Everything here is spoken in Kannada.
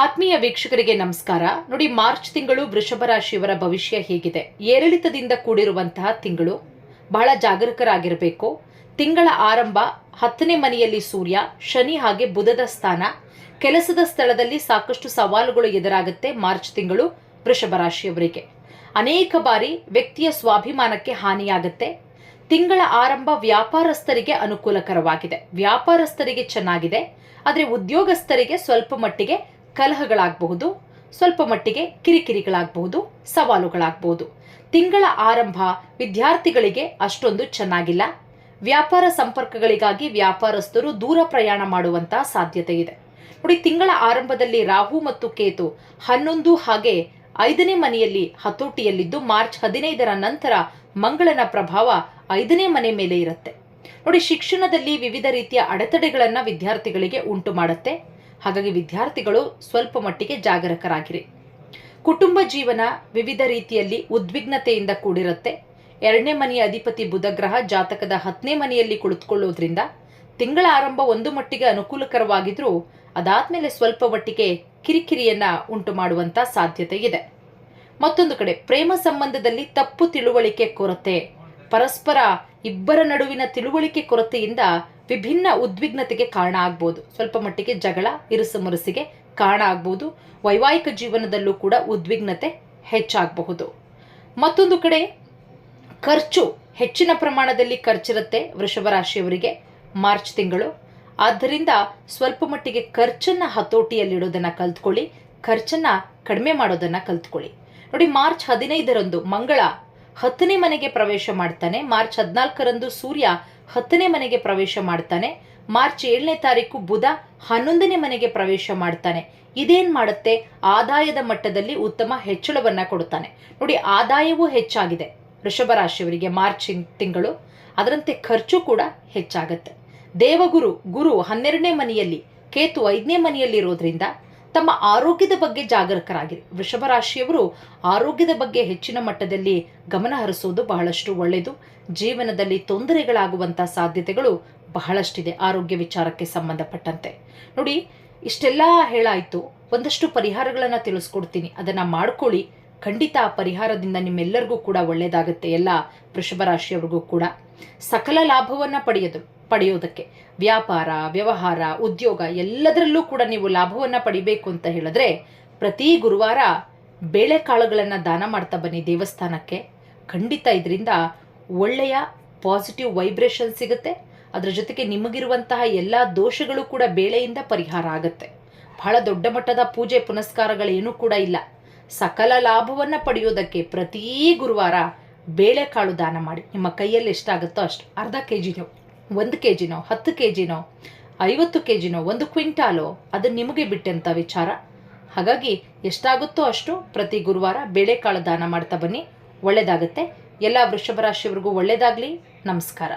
ಆತ್ಮೀಯ ವೀಕ್ಷಕರಿಗೆ ನಮಸ್ಕಾರ. ನೋಡಿ, ಮಾರ್ಚ್ ತಿಂಗಳು ವೃಷಭ ರಾಶಿಯವರ ಭವಿಷ್ಯ ಹೇಗಿದೆ. ಏರಿಳಿತದಿಂದ ಕೂಡಿರುವಂತಹ ತಿಂಗಳು ಬಹಳ ಜಾಗರೂಕರಾಗಿರಬೇಕು. ತಿಂಗಳ ಆರಂಭ ಹತ್ತನೇ ಮನೆಯಲ್ಲಿ ಸೂರ್ಯ, ಶನಿ ಹಾಗೆ ಬುಧದ ಸ್ಥಾನ. ಕೆಲಸದ ಸ್ಥಳದಲ್ಲಿ ಸಾಕಷ್ಟು ಸವಾಲುಗಳು ಎದುರಾಗುತ್ತೆ ಮಾರ್ಚ್ ತಿಂಗಳು ವೃಷಭ ರಾಶಿಯವರಿಗೆ. ಅನೇಕ ಬಾರಿ ವ್ಯಕ್ತಿಯ ಸ್ವಾಭಿಮಾನಕ್ಕೆ ಹಾನಿಯಾಗುತ್ತೆ. ತಿಂಗಳ ಆರಂಭ ವ್ಯಾಪಾರಸ್ಥರಿಗೆ ಅನುಕೂಲಕರವಾಗಿದೆ. ವ್ಯಾಪಾರಸ್ಥರಿಗೆ ಚೆನ್ನಾಗಿದೆ. ಆದರೆ ಉದ್ಯೋಗಸ್ಥರಿಗೆ ಸ್ವಲ್ಪ ಮಟ್ಟಿಗೆ ಕಲಹಗಳಾಗಬಹುದು, ಸ್ವಲ್ಪ ಮಟ್ಟಿಗೆ ಕಿರಿಕಿರಿಗಳಾಗಬಹುದು, ಸವಾಲುಗಳಾಗಬಹುದು. ತಿಂಗಳ ಆರಂಭ ವಿದ್ಯಾರ್ಥಿಗಳಿಗೆ ಅಷ್ಟೊಂದು ಚೆನ್ನಾಗಿಲ್ಲ. ವ್ಯಾಪಾರ ಸಂಪರ್ಕಗಳಿಗಾಗಿ ವ್ಯಾಪಾರಸ್ಥರು ದೂರ ಪ್ರಯಾಣ ಮಾಡುವಂತಹ ಸಾಧ್ಯತೆ ಇದೆ. ನೋಡಿ, ತಿಂಗಳ ಆರಂಭದಲ್ಲಿ ರಾಹು ಮತ್ತು ಕೇತು ಹನ್ನೊಂದು ಹಾಗೆ ಐದನೇ ಮನೆಯಲ್ಲಿ ಹತೋಟಿಯಲ್ಲಿದ್ದು, ಮಾರ್ಚ್ ಹದಿನೈದರ ನಂತರ ಮಂಗಳನ ಪ್ರಭಾವ ಐದನೇ ಮನೆ ಮೇಲೆ ಇರುತ್ತೆ. ನೋಡಿ, ಶಿಕ್ಷಣದಲ್ಲಿ ವಿವಿಧ ರೀತಿಯ ಅಡೆತಡೆಗಳನ್ನ ವಿದ್ಯಾರ್ಥಿಗಳಿಗೆ ಉಂಟು ಮಾಡುತ್ತೆ ಹಾಗಾಗಿ ವಿದ್ಯಾರ್ಥಿಗಳು ಸ್ವಲ್ಪ ಮಟ್ಟಿಗೆ ಜಾಗರೂಕರಾಗಿರಿ. ಕುಟುಂಬ ಜೀವನ ವಿವಿಧ ರೀತಿಯಲ್ಲಿ ಉದ್ವಿಗ್ನತೆಯಿಂದ ಕೂಡಿರುತ್ತೆ. ಎರಡನೇ ಮನೆಯ ಅಧಿಪತಿ ಬುಧಗ್ರಹ ಜಾತಕದ ಹತ್ತನೇ ಮನೆಯಲ್ಲಿ ಕುಳಿತುಕೊಳ್ಳುವುದರಿಂದ ತಿಂಗಳ ಆರಂಭ ಒಂದು ಮಟ್ಟಿಗೆ ಅನುಕೂಲಕರವಾಗಿದ್ರೂ ಅದಾದ್ಮೇಲೆ ಸ್ವಲ್ಪ ಮಟ್ಟಿಗೆ ಕಿರಿಕಿರಿಯನ್ನ ಉಂಟು ಮಾಡುವಂತ ಸಾಧ್ಯತೆ ಇದೆ. ಮತ್ತೊಂದು ಕಡೆ ಪ್ರೇಮ ಸಂಬಂಧದಲ್ಲಿ ತಪ್ಪು ತಿಳುವಳಿಕೆ ಕೊರತೆ, ಪರಸ್ಪರ ಇಬ್ಬರ ನಡುವಿನ ತಿಳುವಳಿಕೆ ಕೊರತೆಯಿಂದ ವಿಭಿನ್ನ ಉದ್ವಿಗ್ನತೆಗೆ ಕಾರಣ ಆಗ್ಬೋದು. ಸ್ವಲ್ಪ ಮಟ್ಟಿಗೆ ಜಗಳ ಇರುಸುಮುರುಸಿಗೆ ಕಾರಣ ಆಗ್ಬೋದು. ವೈವಾಹಿಕ ಜೀವನದಲ್ಲೂ ಕೂಡ ಉದ್ವಿಗ್ನತೆ ಹೆಚ್ಚಾಗಬಹುದು. ಮತ್ತೊಂದು ಕಡೆ, ಖರ್ಚು ಹೆಚ್ಚಿನ ಪ್ರಮಾಣದಲ್ಲಿ ಖರ್ಚಿರುತ್ತೆ ವೃಷಭ ರಾಶಿಯವರಿಗೆ ಮಾರ್ಚ್ ತಿಂಗಳು. ಆದ್ದರಿಂದ ಸ್ವಲ್ಪ ಮಟ್ಟಿಗೆ ಖರ್ಚನ್ನ ಹತೋಟಿಯಲ್ಲಿಡೋದನ್ನ ಕಲ್ತ್ಕೊಳ್ಳಿ, ಖರ್ಚನ್ನ ಕಡಿಮೆ ಮಾಡೋದನ್ನ ಕಲ್ತ್ಕೊಳ್ಳಿ. ನೋಡಿ, ಮಾರ್ಚ್ ಹದಿನೈದರಂದು ಮಂಗಳ ಹತ್ತನೇ ಮನೆಗೆ ಪ್ರವೇಶ ಮಾಡ್ತಾನೆ. ಮಾರ್ಚ್ ಹದಿನಾಲ್ಕರಂದು ಸೂರ್ಯ ಹತ್ತನೇ ಮನೆಗೆ ಪ್ರವೇಶ ಮಾಡ್ತಾನೆ. ಮಾರ್ಚ್ ಏಳನೇ ತಾರೀಕು ಬುಧ ಹನ್ನೊಂದನೇ ಮನೆಗೆ ಪ್ರವೇಶ ಮಾಡ್ತಾನೆ. ಇದೇನ್ ಮಾಡುತ್ತೆ? ಆದಾಯದ ಮಟ್ಟದಲ್ಲಿ ಉತ್ತಮ ಹೆಚ್ಚಳವನ್ನ ಕೊಡುತ್ತಾನೆ. ನೋಡಿ, ಆದಾಯವೂ ಹೆಚ್ಚಾಗಿದೆ ವೃಷಭ ರಾಶಿಯವರಿಗೆ ಮಾರ್ಚ್ ತಿಂಗಳು. ಅದರಂತೆ ಖರ್ಚು ಕೂಡ ಹೆಚ್ಚಾಗತ್ತೆ. ದೇವಗುರು, ಗುರು ಹನ್ನೆರಡನೇ ಮನೆಯಲ್ಲಿ, ಕೇತು ಐದನೇ ಮನೆಯಲ್ಲಿ ಇರೋದ್ರಿಂದ ತಮ್ಮ ಆರೋಗ್ಯದ ಬಗ್ಗೆ ಜಾಗರೂಕರಾಗಿರಿ. ವೃಷಭ ರಾಶಿಯವರು ಆರೋಗ್ಯದ ಬಗ್ಗೆ ಹೆಚ್ಚಿನ ಮಟ್ಟದಲ್ಲಿ ಗಮನ ಹರಿಸೋದು ಬಹಳಷ್ಟು ಒಳ್ಳೆಯದು. ಜೀವನದಲ್ಲಿ ತೊಂದರೆಗಳಾಗುವಂಥ ಸಾಧ್ಯತೆಗಳು ಬಹಳಷ್ಟಿದೆ ಆರೋಗ್ಯ ವಿಚಾರಕ್ಕೆ ಸಂಬಂಧಪಟ್ಟಂತೆ. ನೋಡಿ, ಇಷ್ಟೆಲ್ಲ ಹೇಳಾಯ್ತು. ಒಂದಷ್ಟು ಪರಿಹಾರಗಳನ್ನು ತಿಳಿಸ್ಕೊಡ್ತೀನಿ. ಅದನ್ನ ಮಾಡ್ಕೊಳ್ಳಿ. ಖಂಡಿತ ಆ ಪರಿಹಾರದಿಂದ ನಿಮ್ಮೆಲ್ಲರಿಗೂ ಕೂಡ ಒಳ್ಳೆಯದಾಗುತ್ತೆ ಎಲ್ಲ ವೃಷಭ ರಾಶಿಯವರಿಗೂ ಕೂಡ. ಸಕಲ ಲಾಭವನ್ನ ಪಡೆಯೋದು. ಪಡೆಯೋದಕ್ಕೆ. ವ್ಯಾಪಾರ, ವ್ಯವಹಾರ, ಉದ್ಯೋಗ ಎಲ್ಲದರಲ್ಲೂ ಕೂಡ ನೀವು ಲಾಭವನ್ನ ಪಡಿಬೇಕು ಅಂತ ಹೇಳಿದ್ರೆ ಪ್ರತಿ ಗುರುವಾರ ಬೇಳೆಕಾಳುಗಳನ್ನು ದಾನ ಮಾಡ್ತಾ ಬನ್ನಿ ದೇವಸ್ಥಾನಕ್ಕೆ. ಖಂಡಿತ ಇದರಿಂದ ಒಳ್ಳೆಯ ಪಾಸಿಟಿವ್ ವೈಬ್ರೇಷನ್ ಸಿಗುತ್ತೆ. ಅದರ ಜೊತೆಗೆ ನಿಮಗಿರುವಂತಹ ಎಲ್ಲ ದೋಷಗಳು ಕೂಡ ಬೇಳೆಯಿಂದ ಪರಿಹಾರ ಆಗುತ್ತೆ. ಬಹಳ ದೊಡ್ಡ ಮಟ್ಟದ ಪೂಜೆ ಪುನಸ್ಕಾರಗಳೇನೂ ಕೂಡ ಇಲ್ಲ. ಸಕಲ ಲಾಭವನ್ನ ಪಡೆಯೋದಕ್ಕೆ ಪ್ರತಿ ಗುರುವಾರ ಬೇಳೆಕಾಳು ದಾನ ಮಾಡಿ. ನಿಮ್ಮ ಕೈಯಲ್ಲಿ ಎಷ್ಟಾಗುತ್ತೋ ಅಷ್ಟು ಅರ್ಧ ಕೆ ಜಿನೋ ಒಂದು ಕೆ ಜಿನೋ ಹತ್ತು ಕೆ ಜಿನೋ ಐವತ್ತು ಕೆ ಜಿನೋ ಒಂದು ಕ್ವಿಂಟಾಲೋ ಅದು ನಿಮಗೆ ಬಿಟ್ಟಂತ ವಿಚಾರ. ಹಾಗಾಗಿ ಎಷ್ಟಾಗುತ್ತೋ ಅಷ್ಟು ಪ್ರತಿ ಗುರುವಾರ ಬೇಳೆಕಾಳು ದಾನ ಮಾಡ್ತಾ ಬನ್ನಿ. ಒಳ್ಳೆಯದಾಗುತ್ತೆ ಎಲ್ಲ ವೃಷಭ ರಾಶಿಯವರಿಗೂ ಒಳ್ಳೆಯದಾಗಲಿ ನಮಸ್ಕಾರ.